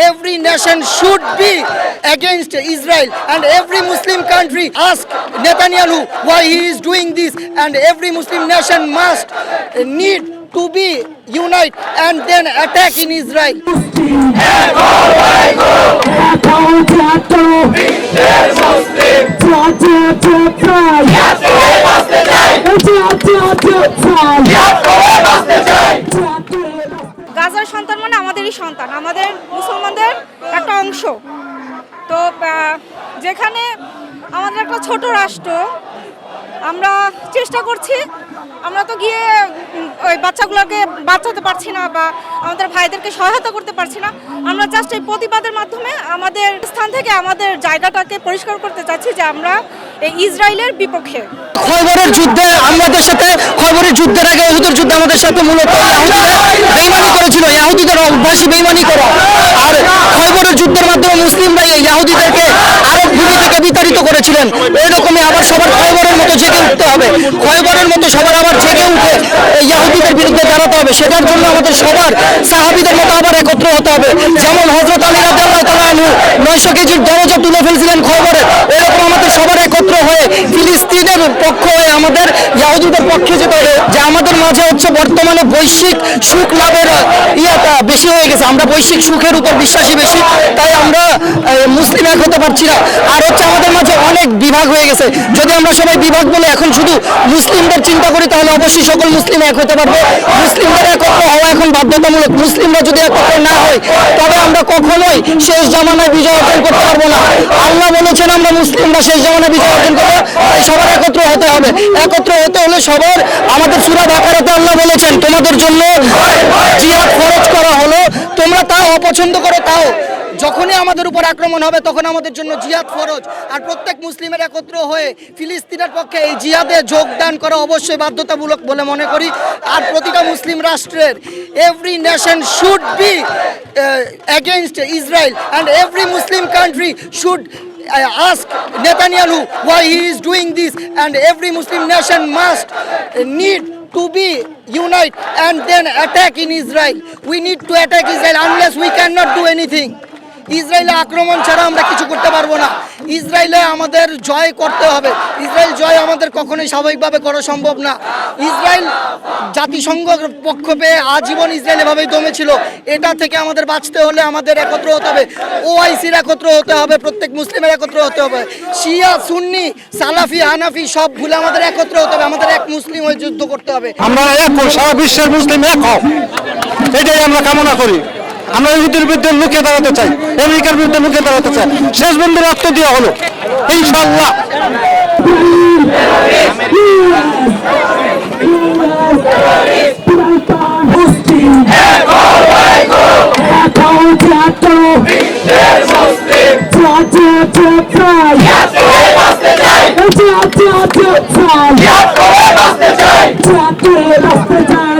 every nation should be against Israel and every Muslim country ask Netanyahu why he is doing this and every Muslim nation must uh, need to be unite and then attack in Israel. গাজার সন্তান মানে আমাদেরই সন্তান। আমাদের মুসলমানদের একটা অংশ। তো যেখানে আমাদের একটা ছোট রাষ্ট্র, আমরা চেষ্টা করছি, আমরা তো গিয়ে ওই বাচ্চাগুলোকে বাঁচাতে পারছি না বা আমাদের ভাইদেরকে সহায়তা করতে পারছি না। আমরা জাস্ট এই প্রতিবাদের মাধ্যমে আমাদের স্থান থেকে আমাদের জায়গাটাকে পরিষ্কার করতে চাচ্ছি যে আমরা এই ইসরায়েলের বিপক্ষে। খয়বরের যুদ্ধে আমাদের সাথে খয়বরের যুদ্ধের আগে ওহুদের যুদ্ধে আমাদের সাথে মূলত অভ্যাসী বেইমানি করা। আর খয়বরের যুদ্ধের মাধ্যমে মুসলিমরা ইয়াহুদিদেরকে আরব ভূমি থেকে বিতাড়িত করেছিলেন। এরকমই আবার সবার খয়বরের মতো জেগে উঠতে হবে। খয়বরের মতো সবার আবার জেগে উঠে ইয়াহুদিদের বিরুদ্ধে দাঁড়াতে হবে। সেটার জন্য আমাদের সবার সাহাবিদের মতো আবার একত্র হতে হবে। যেমন হজরত আলী তাআলা আনহু 900 কেজির দরজা তুলে ফেলছিলেন খবরে এরকম আমাদের সবার একত্র হয়ে ফিলিস্তিনের পক্ষ আমাদের, ইয়াহুদিদের পক্ষে যেতে হবে, যে আমাদের মাঝে হচ্ছে বর্তমানে বৈশ্বিক সুখ লাভের ইয়েটা বেশি হয়ে গেছে। আমরা বৈশ্বিক সুখের উপর বিশ্বাসী বেশি, তাই আমরা মুসলিম এক হতে পারছি না। আর হচ্ছে আমাদের মাঝে অনেক বিভাগ হয়ে গেছে। যদি আমরা সবাই বিভাগ বলে এখন শুধু মুসলিমদের চিন্তা করি, তাহলে অবশ্যই সকল মুসলিম এক হতে পারবে। মুসলিমদের একত্র হওয়া এখন বাধ্যতামূলক। মুসলিমরা যদি একত্র না হয়, তবে আমরা কখনোই শেষ জামানায় বিজয় অর্জন করতে পারব না। আল্লাহ বলেছেন, আমরা মুসলিমরা শেষ জামানায় বিজয় অর্জন করব সবার একত্র হতে হবে। একত্র হতে হলে সবার আমাদের সুরা বাকারাতে আল্লাহ বলেছেন, তোমাদের জন্য জিহাদ খরচ করা হলো। তোমরা তাও অপছন্দ করো, তাও। যখনই আমাদের উপর আক্রমণ হবে, তখন আমাদের জন্য জিহাদ ফরজ। আর প্রত্যেক মুসলিমের একত্র হয়ে ফিলিস্তিনের পক্ষে এই জিহাদে যোগদান করা অবশ্যই বাধ্যতামূলক বলে মনে করি। আর প্রতিটা মুসলিম রাষ্ট্রের every nation should be against Israel and every Muslim country should ask Netanyahu why he is doing this and every Muslim nation must uh, need to be unite and then attack in Israel. We need to attack Israel unless we cannot do anything. ইসরায়েলে আক্রমণ ছাড়া আমরা কিছু করতে পারব না। ইসরায়েলে আমাদের জয় করতে হবে। ইসরায়েল জয় আমাদের কখনোই স্বাভাবিকভাবে করা সম্ভব না। ইসরায়েল জাতিসংঘ পক্ষ পেয়ে আজীবন ইসরায়েল এভাবেই দমেছিল। এটা থেকে আমাদের বাঁচতে হলে আমাদের একত্র হতে হবে। ওআইসির একত্র হতে হবে, প্রত্যেক মুসলিমের একত্র হতে হবে। শিয়া, সুন্নি, সালাফি, হানাফি সব ভুলে আমাদের একত্র হতে হবে। আমাদের এক মুসলিম হয়ে যুদ্ধ করতে হবে। আমরা এক সারা বিশ্বের মুসলিম এক হও। এটাই আমরা কামনা করি। আমরা ইহুদের বিরুদ্ধে লুকে দাঁড়াতে চাই, আমেরিকার বিরুদ্ধে লুকে দাঁড়াতে চাই। শেষ বন্ধুর রক্ত দেওয়া হলো। ইনশাল্লাহ খবরের